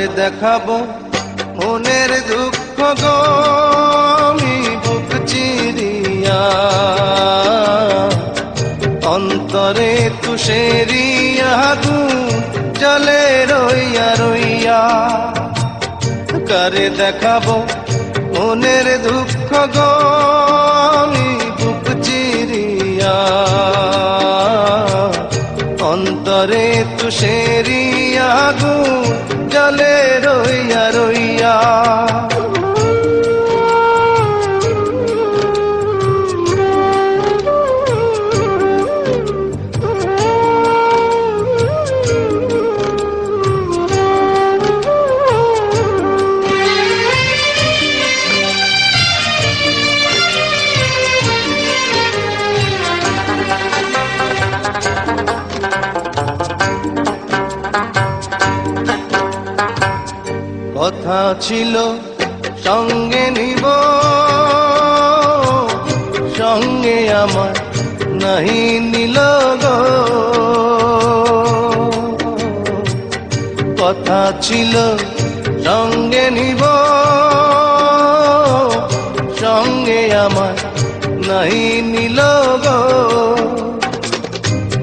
কার দেখাবো মনের দুঃখ গো, আমি বুক চিরিয়া। অন্তরে তুষেরিয়া গু জলে রইয়া রইয়া। কারে দেখাবো মনের দুঃখ গো, আমি বুক চিরিয়া। অন্তরে তুষেরিয়া গু জলে কথা ছিল, সঙ্গে নিব। সঙ্গে আমার নাহি নিল গো। কথা ছিল, সঙ্গে নিব। সঙ্গে আমার নাহি নিল গো।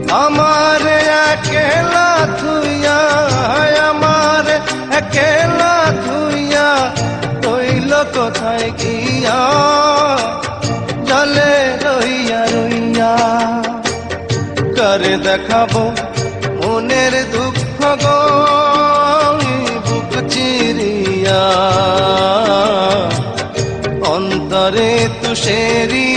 আমার একেলা থুইয়া আমার একেলা থুইয়া কইল কোথায় গিয়া? জলে রইয়া রইয়া, করে দেখাবো মনের দুঃখ গো? বুক চিরিয়া, অন্তরে তুষেরিয়া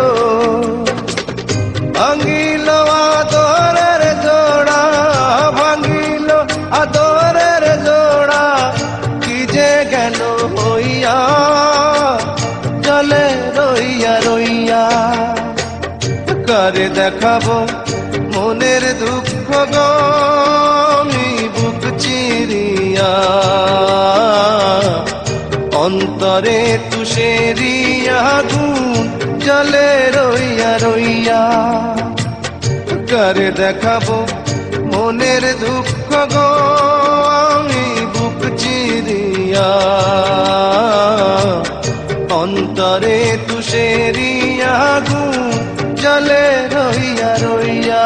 দেখাবো মনের দুঃখ গো, আমি বুক চিরিয়া। অন্তরে তুষেরিয়া গুণ জলে রইয়া রইয়া। করে দেখাবো মনের দুঃখ গো, আমি বুক চিরিয়া। অন্তরে তুষেরিয়া গুণ জলে রইয়া রইয়া।